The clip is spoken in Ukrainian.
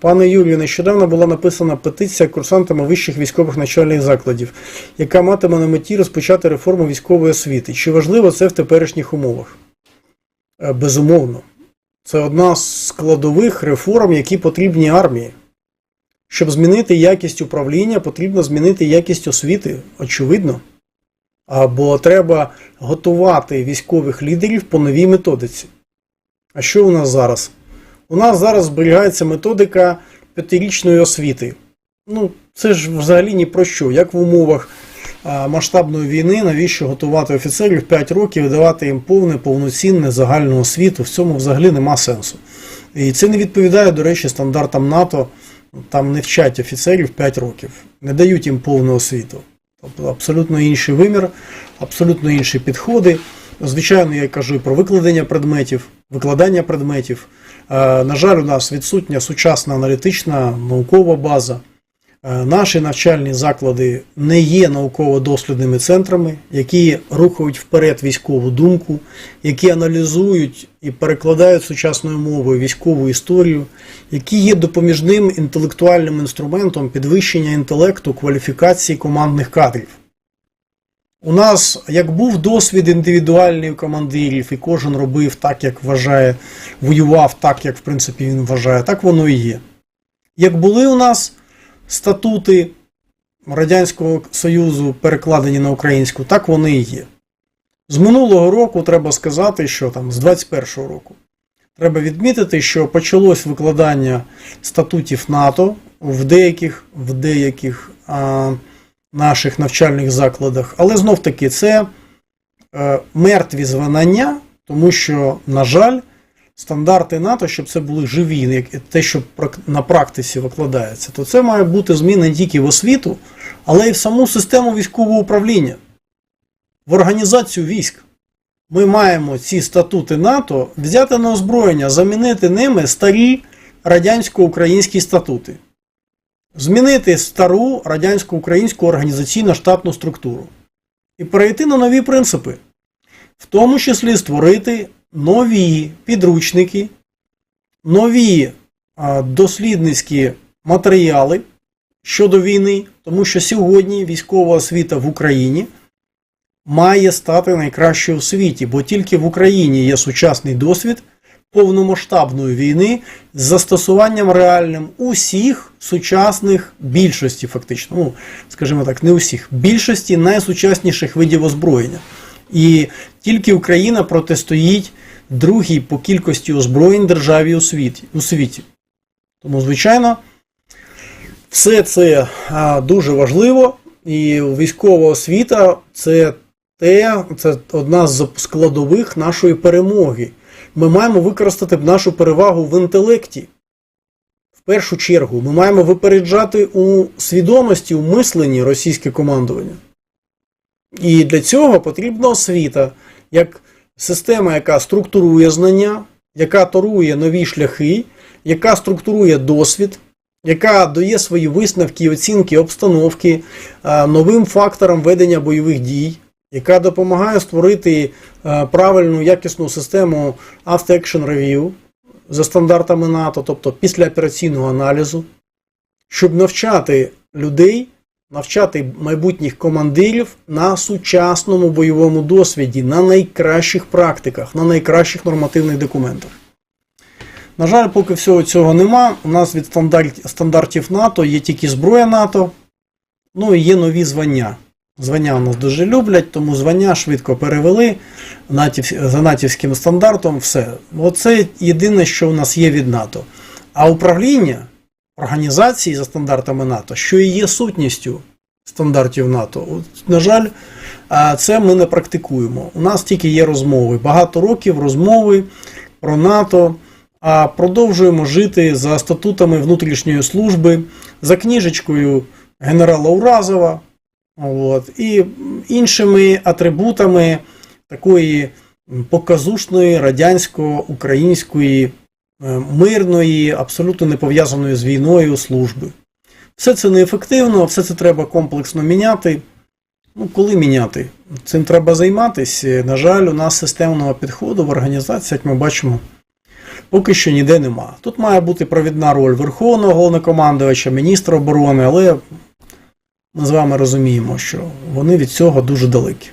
Пане Юрію, нещодавно була написана петиція курсантами вищих військових навчальних закладів, яка матиме на меті розпочати реформу військової освіти. Чи важливо це в теперішніх умовах? Е, Безумовно. Це одна з складових реформ, які потрібні армії. Щоб змінити якість управління, потрібно змінити якість освіти, очевидно. Або треба готувати військових лідерів по новій методиці. А що у нас зараз? У нас зараз зберігається методика п'ятирічної освіти. Ну, це ж взагалі ні про що. Як в умовах масштабної війни, навіщо готувати офіцерів 5 років і давати їм повне, повноцінне загальну освіту? В цьому взагалі нема сенсу. І це не відповідає, до речі, стандартам НАТО. Там не вчать офіцерів 5 років, не дають їм повну освіту. Тобто абсолютно інший вимір, абсолютно інші підходи. Звичайно, я кажу і про викладення предметів, викладання предметів. Е, На жаль, у нас відсутня сучасна аналітична наукова база. Е, Наші навчальні заклади не є науково-дослідними центрами, які рухають вперед військову думку, які аналізують і перекладають сучасною мовою військову історію, які є допоміжним інтелектуальним інструментом підвищення інтелекту, кваліфікації командних кадрів. У нас як був досвід індивідуальний у командирів, і кожен робив так, як вважає, воював так, як в принципі він вважає, так воно і є. Як були у нас статути Радянського Союзу перекладені на українську, так вони і є. З минулого року треба сказати, що там з 21-го року. Треба відмітити, що почалось викладання статутів НАТО в деяких, в деяких а, наших навчальних закладах, але знов таки це е, мертві званання, тому що, на жаль, стандарти НАТО, щоб це були живі, як- те, що на практиці викладається, то це має бути зміна не тільки в освіту, але й в саму систему військового управління, в організацію військ. Ми маємо ці статути НАТО взяти на озброєння, замінити ними старі радянсько-українські статути. Змінити стару радянсько-українську організаційно-штатну структуру і перейти на нові принципи, в тому числі створити нові підручники, нові дослідницькі матеріали щодо війни, тому що сьогодні військова освіта в Україні має стати найкращою у світі, бо тільки в Україні є сучасний досвід повномасштабної війни з застосуванням реальним усіх сучасних більшості, фактично, ну, скажімо так, не усіх, більшості найсучасніших видів озброєння. І тільки Україна протистоїть другій по кількості озброєнь державі у світі. У світі. Тому, звичайно, все це а, дуже важливо, і військова освіта це те, це одна з складових нашої перемоги. Ми маємо використати нашу перевагу в інтелекті. В першу чергу, ми маємо випереджати у свідомості, у мисленні російське командування. І для цього потрібна освіта, як система, яка структурує знання, яка торує нові шляхи, яка структурує досвід, яка дає свої висновки оцінки обстановки новим факторам ведення бойових дій, яка допомагає створити правильну якісну систему After Action Review за стандартами НАТО, тобто післяопераційного аналізу, щоб навчати людей, навчати майбутніх командирів на сучасному бойовому досвіді, на найкращих практиках, на найкращих нормативних документах. На жаль, поки всього цього нема. У нас від стандарт- стандартів НАТО є тільки зброя НАТО, ну і є нові звання. Звання у нас дуже люблять, тому звання швидко перевели за натівським стандартом. Все. Оце єдине, що у нас є від НАТО. А управління організації за стандартами НАТО, що і є сутністю стандартів НАТО, от, на жаль, це ми не практикуємо. У нас тільки є розмови. Багато років розмови про НАТО. А продовжуємо жити за статутами внутрішньої служби, за книжечкою генерала Уразова, от, і іншими атрибутами такої показушної радянсько-української е, мирної, абсолютно не пов'язаної з війною служби. Все це неефективно, все це треба комплексно міняти. Ну, коли міняти? Цим треба займатися. На жаль, у нас системного підходу в організації, як ми бачимо, поки що ніде нема. Тут має бути провідна роль Верховного головнокомандувача, міністра оборони, але ми з вами розуміємо, що вони від цього дуже далекі.